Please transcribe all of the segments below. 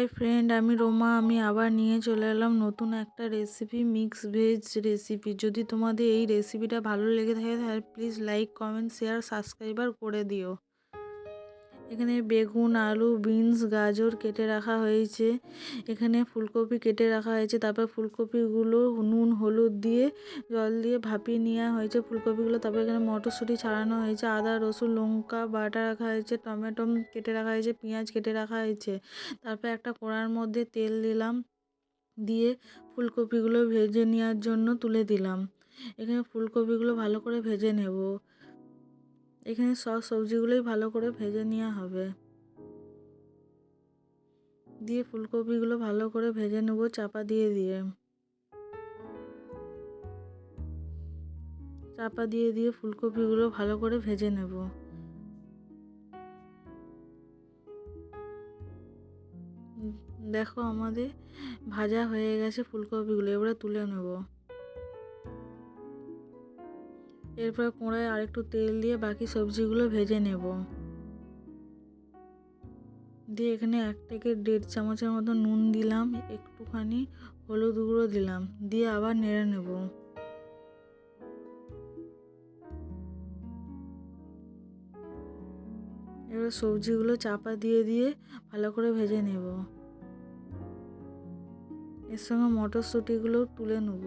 Hi friend আমি রোমা। আমি আবার নিয়ে চলে এলাম নতুন একটা রেসিপি মিক্স ভেজ রেসিপি যদি তোমাদের এই রেসিপিটা ভালো লেগে থাকে, তাহলে please like comment share subscriber করে দিও। এখানে বেগুন, আলু, বিনস, গাজর কেটে রাখা হয়েছে। এখানে ফুলকপি কেটে রাখা হয়েছে। তারপর ফুলকপিগুলো নুন, হলুদ দিয়ে, জল দিয়ে ভাপিয়ে নেওয়া হয়েছে ফুলকপিগুলো। তারপর এখানে মটরশুঁটি ছাড়ানো হয়েছে। আদা, রসুন, লঙ্কা, বাটা রাখা হয়েছে। টমেটো কেটে রাখা হয়েছে। পেঁয়াজ কেটে রাখা হয়েছে। তারপর একটা কড়ার মধ্যে তেল দিলাম। দিয়ে ফুলকপিগুলো ভেজে নেওয়ার জন্য তুলে দিলাম। এখানে ফুলকপিগুলো ভালো করে ভেজে নেব। এখানে সব সবজিগুলোই ভালো করে ভেজে নেওয়া হবে। দিয়ে ফুলকপিগুলো ভালো করে ভেজে নেব, চাপা দিয়ে দিয়ে। চাপা দিয়ে দিয়ে ফুলকপিগুলো ভালো করে ভেজে নেব। দেখো আমাদের ভাজা হয়ে গেছে ফুলকপিগুলো, এবারে তুলে নেব। এরপর কড়ায় আরেকটু তেল দিয়ে বাকি সবজিগুলো ভেজে নেব। দিয়ে এখানে এক থেকে দেড় চামচের মতো নুন দিলাম, একটুখানি হলুদ গুঁড়ো দিলাম, দিয়ে আবার নেড়ে নেব। এবার সবজিগুলো চাপা দিয়ে দিয়ে ভালো করে ভেজে নেব। এর সঙ্গে মটরশুঁটিগুলোও তুলে নেব।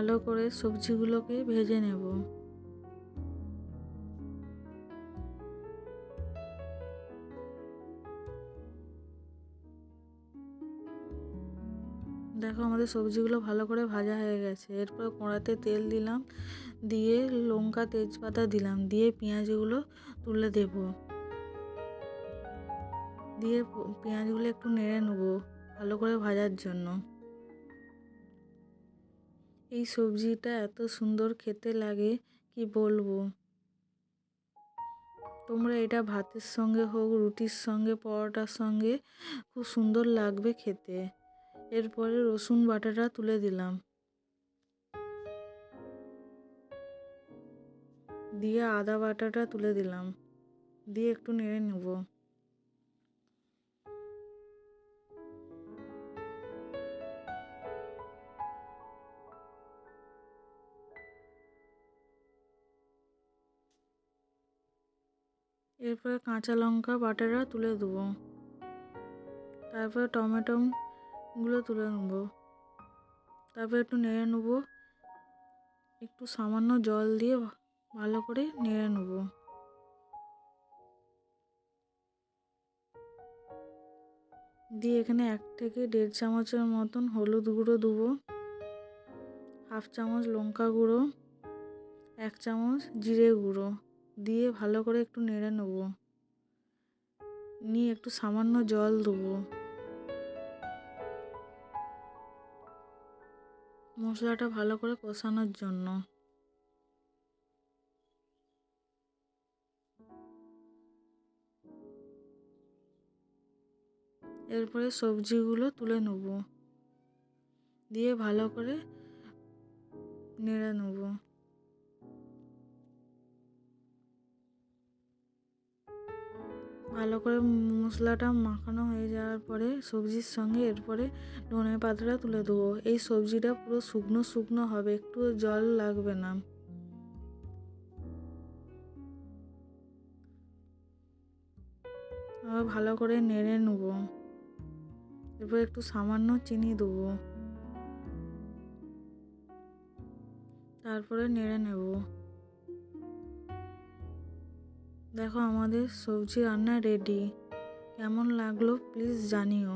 ভালো করে সবজিগুলোকে ভেজে নেব। দেখো আমাদের সবজিগুলো ভালো করে ভাজা হয়ে গেছে। এরপর কড়াতে তেল দিলাম, দিয়ে লঙ্কা, তেজপাতা দিলাম, দিয়ে পেঁয়াজগুলো তুলে দেব। দিয়ে পেঁয়াজগুলো একটু নেড়ে নেব ভালো করে ভাজার জন্য। এই সবজিটা এত সুন্দর খেতে লাগে, কি বলব? তোমরা এটা ভাতের সঙ্গে হোক, রুটির সঙ্গে, পরোটার সঙ্গে, খুব সুন্দর লাগবে খেতে। এরপরে রসুন বাটাটা তুলে দিলাম। দিয়ে আদা বাটাটা তুলে দিলাম। দিয়ে একটু নেড়ে নেব। এরপরে কাঁচা লঙ্কা বাটাটা তুলে দেবো। তারপরে টমেটো গুলো তুলে নেব। তারপর একটু নেড়ে নেব। একটু সামান্য জল দিয়ে ভালো করে নেড়ে নেব। দিয়ে এখানে এক থেকে দেড় চামচের মতন হলুদ গুঁড়ো দেবো। হাফ চামচ লঙ্কা গুঁড়ো, এক চামচ জিরে গুঁড়ো। দিয়ে ভালো করে একটু নেড়ে নেব। নিয়ে একটু সামান্য জল দেবো। মশলাটা ভালো করে কষানোর জন্য। এরপরে সবজিগুলো তুলে নেব। দিয়ে ভালো করে নেড়ে নেব। ভালো করে মশলাটা মাখানো হয়ে যাওয়ার পরে সবজির সঙ্গে এরপরে ধনে পাতাটা তুলে দেবো। এই সবজিটা পুরো শুকনো শুকনো হবে, একটু জল লাগবে না। ভালো করে নেড়ে নেব। এরপর একটু সামান্য চিনি দেবো। তারপরে নেড়ে নেব। দেখো আমাদের সবজি রান্না রেডি কেমন লাগল? প্লিজ জানিও।